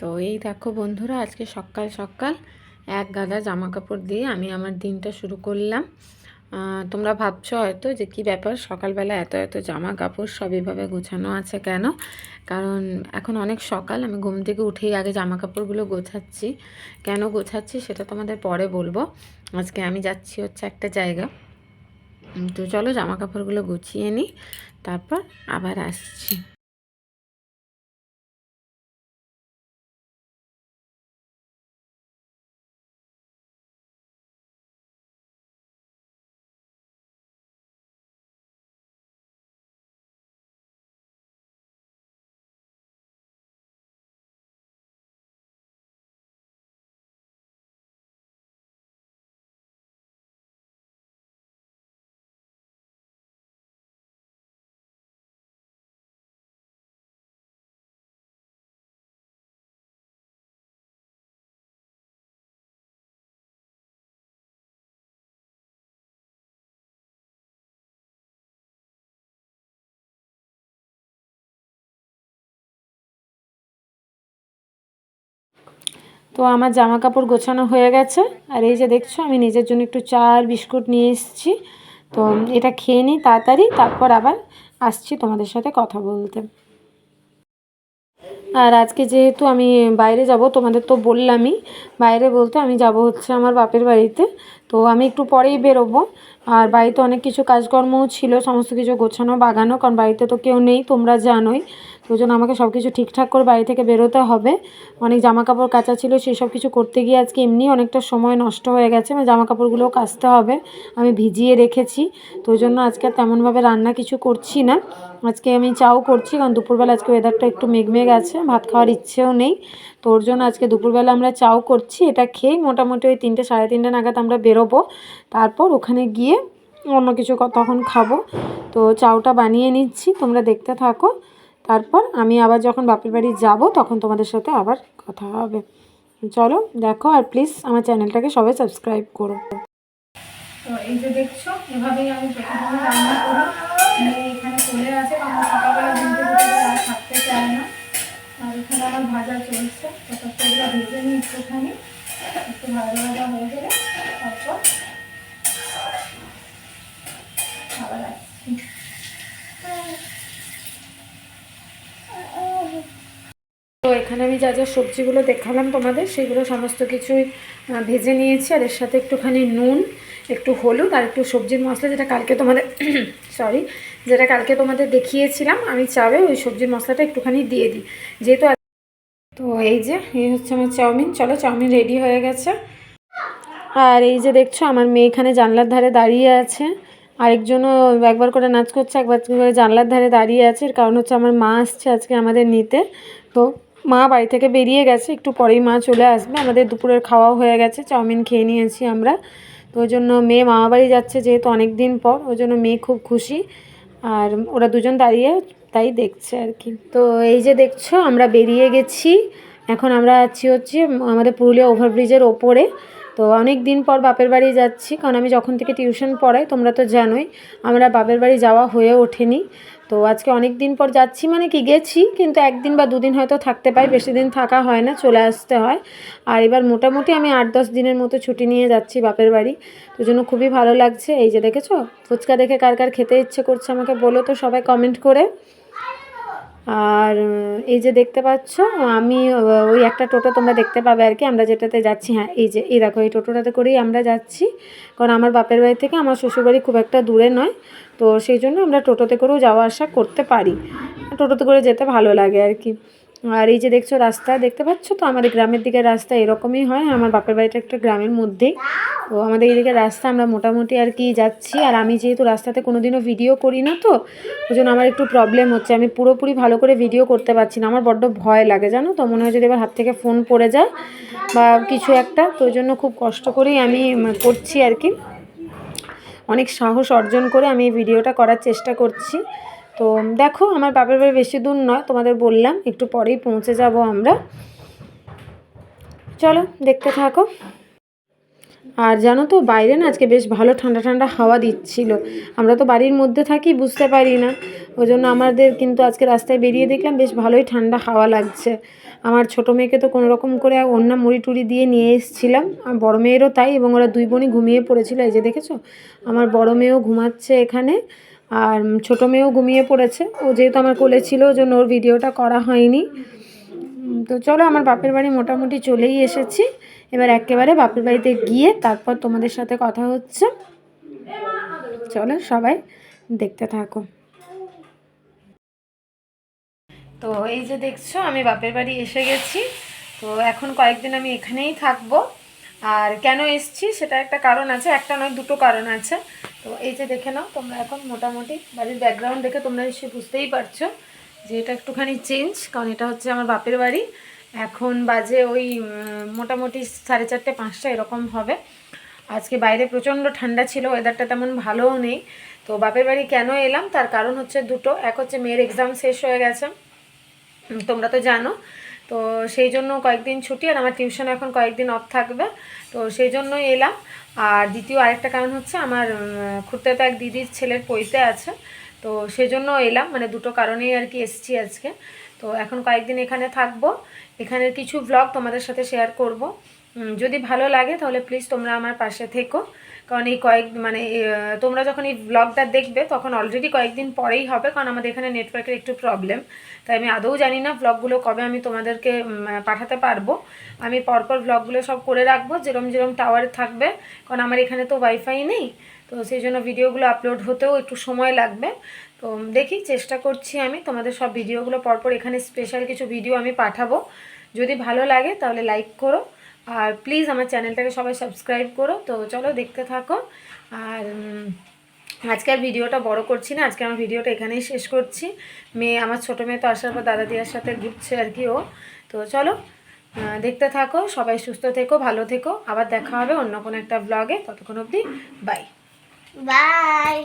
তো এই দেখো বন্ধুরা, আজকে সকাল সকাল এক গাদা জামা কাপড় দিয়ে আমি আমার দিনটা শুরু করলাম। তোমরা ভাবছ হয়তো যে কি ব্যাপার, সকালবেলা এত এত জামা কাপড় সব এভাবে গোছানো আছে কেন? কারণ এখন অনেক সকাল, আমি ঘুম থেকে উঠেই আগে জামা কাপড়গুলো গোছাচ্ছি। কেন গোছাচ্ছি সেটা তোমাদের পরে বলব। আজকে আমি যাচ্ছি হচ্ছে একটা জায়গা। তো চলো জামা কাপড়গুলো গুছিয়ে নিই, তারপর আবার আসছি। তো আমার জামা কাপড় গোছানো হয়ে গেছে। আর এই যে দেখছ, আমি নিজের জন্য একটু চা আর বিস্কুট নিয়ে এসেছি। তো এটা খেয়ে নিই তাড়াতাড়ি, তারপর আবার আসছি তোমাদের সাথে কথা বলতে। আর আজকে যেহেতু আমি বাইরে যাব, তোমাদের তো বললামই, বাইরে বলতে আমি যাব হচ্ছে আমার বাপের বাড়িতে। তো আমি একটু পরেই বেরোবো। আর বাড়িতে অনেক কিছু কাজকর্মও ছিল, সমস্ত কিছু গোছানো, বাগানো, কারণ বাড়িতে তো কেউ নেই, তোমরা জানোই। জন্য আমাকে সব কিছু ঠিকঠাক করে বাড়ি থেকে বেরোতে হবে। অনেক জামা কাপড় কাচা ছিল সেই সব কিছু করতে গিয়ে আজকে এমনি অনেকটা সময় নষ্ট হয়ে গেছে। আমার জামা কাপড়গুলোও কাচতে হবে, আমি ভিজিয়ে রেখেছি। তো ওই জন্য আজকে তেমনভাবে রান্না কিছু করছি না। আজকে আমি চাও করছি, কারণ দুপুরবেলা আজকে ওয়েদারটা একটু মেঘমেঘ আছে, ভাত খাওয়ার ইচ্ছেও নেই। তো ওর জন্য আজকে দুপুরবেলা আমরা চাও করছি, এটা খেয়ে মোটামুটি ওই তিনটে, সাড়ে তিনটে নাগাদ আমরা বেরোবো। তারপর ওখানে গিয়ে অন্য কিছু তখন খাব। তো চাউটা বানিয়ে নিচ্ছি, তোমরা দেখতে থাকো। তারপর আমি আবার যখন বাপের বাড়ি যাব, তখন তোমাদের সাথে আবার কথা হবে। চলো, দেখো আর প্লিজ আমার চ্যানেলটাকে সবাই সাবস্ক্রাইব করো। তো এই যে দেখছ, এভাবেই আমি প্রতিদিন রান্না করি। মেয়ে এখানে চলে আসে, কারণ সকালবেলা ঘুমতে উঠে আর থাকতে চায় না। আর এখানে আমার ভাজা চলছে। ততক্ষণটা ভেজে নিই একটুখানি। একটু ভাজা ভাজা হয়ে গেলে তারপর আবার আসছি তো এখানে আমি যা যা সবজিগুলো দেখালাম তোমাদের, সেগুলো সমস্ত কিছুই ভেজে নিয়েছি। আর এর সাথে একটুখানি নুন, একটু হলুদ আর একটু সবজির মশলা যেটা কালকে তোমাদের সরি যেটা কালকে তোমাদের দেখিয়েছিলাম, আমি চাবে ওই সবজির মশলাটা একটুখানি দিয়ে দিই। যেহেতু তো এই যে, এই হচ্ছে আমার চাউমিন। চলো, চাউমিন রেডি হয়ে গেছে। আর এই যে দেখছ, আমার মেয়ে এখানে জানলার ধারে দাঁড়িয়ে আছে। আরেকজনও একবার করে নাচ করছে, একবার করে জানলার ধারে দাঁড়িয়ে আছে। এর কারণ হচ্ছে আমার মা আসছে আজকে আমাদের নিতে। তো মা বাড়ি থেকে বেরিয়ে গেছে, একটু পরেই মা চলে আসবে। আমাদের দুপুরের খাওয়াও হয়ে গেছে, চাউমিন খেয়ে নিয়েছি আমরা। তো ওই জন্য মেয়ে মামা বাড়ি যাচ্ছে যেহেতু অনেক দিন পর, ওই জন্য মেয়ে খুব খুশি। আর ওরা দুজন দাঁড়িয়ে তাই দেখছে আর কি। তো এই যে দেখছ, আমরা বেরিয়ে গেছি। এখন আমরা আছি হচ্ছে আমাদের পুরুলিয়া ওভারব্রিজের ওপরে। তো অনেক দিন পর বাপের বাড়ি যাচ্ছি, কারণ আমি যখন থেকে টিউশন পড়াই, তোমরা তো জানোই, আমরা বাপের বাড়ি যাওয়া হয়ে ওঠেনি। তো আজকে অনেক দিন পর যাচ্ছি মানে কি গেছি, কিন্তু একদিন বা দুদিন হয়তো থাকতে পাই বেশি দিন থাকা হয় না, চলে আসতে হয়। আর এবার মোটামুটি আমি আট দশ দিনের মতো ছুটি নিয়ে যাচ্ছি বাপের বাড়ি। তো জন্য খুবই ভালো লাগছে, এই যে দেখেছ, ফুচকা দেখে কার কার খেতে ইচ্ছে করছে আমাকে বলো তো সবাই কমেন্ট করে। আর এই যে দেখতে পাচ্ছ, আমি ওই একটা টোটো তোমরা দেখতে পাবে আর কি, আমরা যেটাতে যাচ্ছি হ্যাঁ এই যে, এই দেখো, এই টোটোটাতে করেই আমরা যাচ্ছি। কারণ আমার বাপের বাড়ি থেকে আমার শ্বশুরবাড়ি খুব একটা দূরে নয়, তো সেই জন্য আমরা টোটোতে করেও যাওয়া আসা করতে পারি। টোটোতে করে যেতে ভালো লাগে আর কি। আর এই যে দেখছ রাস্তা, দেখতে পাচ্ছ তো? আমাদের গ্রামের দিকে রাস্তা এরকমই হয়, আমার বাপের বাড়িটা একটা গ্রামের মধ্যেই। তো আমাদের এদিকে রাস্তা, আমরা মোটামুটি আর কি যাচ্ছি। আর আমি যেহেতু রাস্তাতে কোনোদিনও ভিডিও করি না তো ওই জন্য আমার একটু প্রবলেম হচ্ছে। আমি পুরোপুরি ভালো করে ভিডিও করতে পারছি না। আমার বড্ড ভয় লাগে, জানো তো? মনে হয় যদি এবার হাত থেকে ফোন পড়ে যায় বা কিছু একটা, তো জন্য খুব কষ্ট করেই আমি করছি আর কি। অনেক সাহস অর্জন করে আমি এই ভিডিওটা করার চেষ্টা করছি। তো দেখো, আমার বাপের বাড়ি বেশি দূর নয়, তোমাদের বললাম, একটু পরেই পৌঁছে যাব আমরা। চলো, দেখতে থাকো। আর জানো তো, বাইরে না আজকে বেশ ভালো ঠান্ডা ঠান্ডা হাওয়া দিচ্ছিল। আমরা তো বাড়ির মধ্যে থাকি, বুঝতে পারি না। ওই জন্য আমাদের কিন্তু আজকে রাস্তায় বেরিয়ে দেখলাম, বেশ ভালোই ঠান্ডা হাওয়া লাগছে। আমার ছোটো মেয়েকে তো কোনো রকম করে অন্য মুড়ি টুড়ি দিয়ে নিয়ে এসেছিলাম। আর বড়ো মেয়েরও তাই, এবং ওরা দুই বোনই ঘুমিয়ে পড়েছিল, এই যে দেখেছ? আমার বড় মেয়েও ঘুমাচ্ছে এখানে। আর ছোটো মেয়েও ঘুমিয়ে পড়েছে। ও যেহেতু আমার কোলে ছিল জন্য ওর ভিডিওটা করা হয়নি। তো চলো, আমার বাপের বাড়ি মোটামুটি চলেই এসেছি। এবার একেবারে বাপের বাড়িতে গিয়ে তারপর তোমাদের সাথে কথা হচ্ছে। চলো, সবাই দেখতে থাকো। তো এই যে দেখছ, আমি বাপের বাড়ি এসে গেছি। তো এখন কয়েকদিন আমি এখানেই থাকব। আর কেন এসছি সেটা একটা কারণ আছে, একটা নয়, দুটো কারণ আছে। তো এই যে দেখে নাও, তোমরা এখন মোটামুটি বাড়ির ব্যাকগ্রাউন্ড দেখে তোমরা এসে বুঝতেই পারছ যে এটা একটুখানি চেঞ্জ কারণ এটা হচ্ছে আমার বাপের বাড়ি। এখন বাজে ওই মোটামুটি সাড়ে চারটে, পাঁচটা এরকম হবে। আজকে বাইরে প্রচণ্ড ঠান্ডা ছিল ওয়েদারটা তেমন ভালোও নেই। তো বাপের বাড়ি কেন এলাম? তার কারণ হচ্ছে দুটো। এক হচ্ছে মেয়ের এক্সাম শেষ হয়ে গেছে। তোমরা তো জানো। তো সেই জন্য কয়েকদিন ছুটি আর আমার টিউশন এখন কয়েকদিন অফ থাকবে। তো সেই জন্যই এলাম। আর দ্বিতীয় আরেকটা কারণ হচ্ছে আমার খুঁড়তে এক দিদির ছেলের পইতে আছে। তো সেজন্য এলাম। মানে দুটো কারণেই আর কি এসছি আজকে। তো এখন কয়েকদিন এখানে থাকব। এখানের কিছু ব্লগ তোমাদের সাথে শেয়ার করব। যদি ভালো লাগে, তাহলে প্লিজ তোমরা আমার পাশে থেকো। কারণ এই কয়েক মানে তোমরা যখন এই ব্লগটা দেখবে, তখন অলরেডি কয়েকদিন পরেই হবে, কারণ আমাদের এখানে নেটওয়ার্কের একটু প্রবলেম তাই আমি আদৌ জানি না ব্লগগুলো কবে আমি তোমাদেরকে পাঠাতে পারব। আমি পরপর ব্লগগুলো সব করে রাখব, যেরম যেরম টাওয়ারে থাকবে, কারণ আমার এখানে তো ওয়াইফাই নেই। তো সেই জন্য ভিডিওগুলো আপলোড হতেও একটু সময় লাগবে। তো দেখি, চেষ্টা করছি আমি, তোমাদের সব ভিডিওগুলো পরপর এখানে স্পেশাল কিছু ভিডিও আমি পাঠাবো। যদি ভালো লাগে, তাহলে লাইক করো। আর প্লিজ আমার চ্যানেলটাকে সবাই সাবস্ক্রাইব করো। তো চলো দেখতে থাকো। আর আজকে আর ভিডিওটা বড় করছি না, আজকে আমার ভিডিওটা এখানেই শেষ করছি। মেয়ে, আমার ছোটো মেয়ে তো আসার পর দাদা দিয়ার সাথে ঘুরছে আর কি ও। তো চলো দেখতে থাকো, সবাই সুস্থ থেকো, ভালো থেকো। আবার দেখা হবে অন্য কোনো একটা ব্লগে ততক্ষণ অবধি বাই বাই